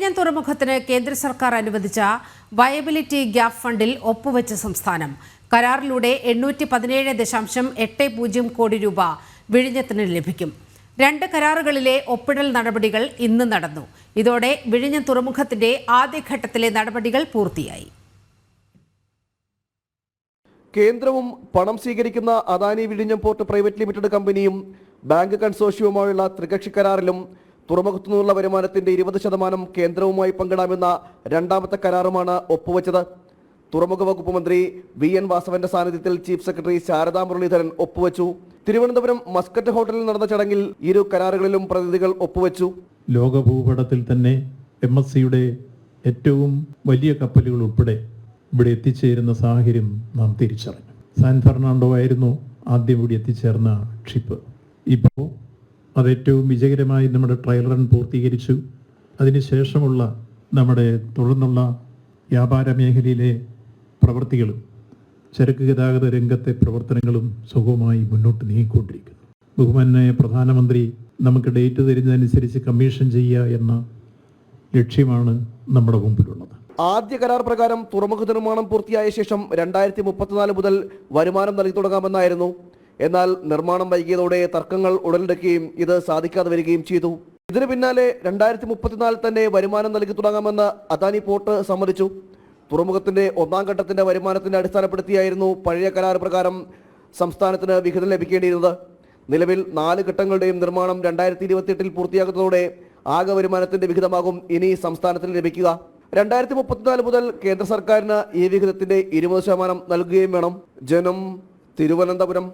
വിഴിഞ്ഞം തുറമുഖത്തിന് കേന്ദ്ര സർക്കാർ അനുവദിച്ച വയബിലിറ്റി ഗ്യാപ് ഫണ്ടിൽ ഒപ്പുവെച്ച സംസ്ഥാനം. കരാറിലൂടെ എണ്ണൂറ്റി പതിനേഴ് ദശാംശം എട്ട് പൂജ്യം കോടി രൂപ വിഴിഞ്ഞത്തിന് ലഭിക്കും. രണ്ട് കരാറുകളിലെ ഒപ്പിടൽ നടപടികൾ ഇന്ന് നടന്നു. ഇതോടെ വിഴിഞ്ഞം തുറമുഖത്തിന്റെ ആദ്യഘട്ടത്തിലെ നടപടികൾ പൂർത്തിയായി. കേന്ദ്രവും പണം സ്വീകരിക്കുന്ന അദാനി വിഴിഞ്ഞം പോർട്ട് പ്രൈവറ്റ് ലിമിറ്റഡ് കമ്പനിയും ബാങ്ക് കൺസോർഷ്യവുമായുള്ള ത്രികക്ഷി കരാറിലും തുറമുഖത്തു നിന്നുള്ള വരുമാനത്തിന്റെ ഇരുപത് ശതമാനം കേന്ദ്രവുമായി പങ്കിടാമെന്ന രണ്ടാമത്തെ കരാറുമാണ് ഒപ്പുവെച്ചത്. തുറമുഖ വകുപ്പ് മന്ത്രി വി എൻ വാസവന്റെ സാന്നിധ്യത്തിൽ ചീഫ് സെക്രട്ടറി ശാരദാ മുരളീധരൻ ഒപ്പുവെച്ചു. തിരുവനന്തപുരം മസ്കറ്റ് ഹോട്ടലിൽ നടന്ന ചടങ്ങിൽ ഇരു കരാറുകളിലും പ്രതിനിധികൾ ഒപ്പുവെച്ചു. ലോകഭൂപടത്തിൽ തന്നെ എം എസ് സിയുടെ ഏറ്റവും വലിയ കപ്പലുകൾ ഉൾപ്പെടെ ഇവിടെ എത്തിച്ചേരുന്ന സാഹചര്യം നാം തിരിച്ചറിഞ്ഞു. സാൻ ഫെർണാണ്ടോ ആയിരുന്നു ആദ്യം ഇവിടെ എത്തിച്ചേർന്ന ഷിപ്പ്. ഇപ്പോൾ അത് ഏറ്റവും വിജയകരമായി നമ്മുടെ ട്രയൽ റൺ പൂർത്തീകരിച്ചു. അതിനുശേഷമുള്ള നമ്മുടെ തുടർന്നുള്ള വ്യാപാര മേഖലയിലെ പ്രവൃത്തികളും ചരക്ക് ഗതാഗത രംഗത്തെ പ്രവർത്തനങ്ങളും സുഗമമായി മുന്നോട്ട് നീങ്ങിക്കൊണ്ടിരിക്കുന്നു. ബഹുമാനായ പ്രധാനമന്ത്രി നമുക്ക് ഡേറ്റ് തരുന്നതനുസരിച്ച് കമ്മീഷൻ ചെയ്യുക എന്ന ലക്ഷ്യമാണ് നമ്മുടെ മുമ്പിലുള്ളത്. ആദ്യ കരാർ പ്രകാരം തുറമുഖ നിർമ്മാണം പൂർത്തിയായ ശേഷം രണ്ടായിരത്തി മുപ്പത്തിനാല് മുതൽ വരുമാനം നൽകി തുടങ്ങാമെന്നായിരുന്നു എന്നാൽ നിർമ്മാണം വൈകിയതോടെ തർക്കങ്ങൾ ഉടലെടുക്കുകയും ഇത് സാധിക്കാതെ വരികയും ചെയ്തു. ഇതിനു പിന്നാലെ രണ്ടായിരത്തി മുപ്പത്തിനാലിൽ തന്നെ വരുമാനം നൽകി തുടങ്ങാമെന്ന് അദാനി പോർട്ട് സമ്മതിച്ചു. തുറമുഖത്തിന്റെ ഒന്നാം ഘട്ടത്തിന്റെ വരുമാനത്തിന്റെ അടിസ്ഥാനപ്പെടുത്തിയായിരുന്നു പഴയ കരാർ പ്രകാരം സംസ്ഥാനത്തിന് വിഹിതം ലഭിക്കേണ്ടിയിരുന്നത്. നിലവിൽ നാല് ഘട്ടങ്ങളുടെയും നിർമ്മാണം രണ്ടായിരത്തി ഇരുപത്തിയെട്ടിൽ പൂർത്തിയാകുന്നതോടെ ആകെ വരുമാനത്തിന്റെ വിഹിതമാകും ഇനി സംസ്ഥാനത്തിന് ലഭിക്കുക. രണ്ടായിരത്തി മുപ്പത്തിനാല് മുതൽ കേന്ദ്ര സർക്കാരിന് ഈ വിഹിതത്തിന്റെ ഇരുപത് ശതമാനം നൽകുകയും വേണം. ജനം തിരുവനന്തപുരം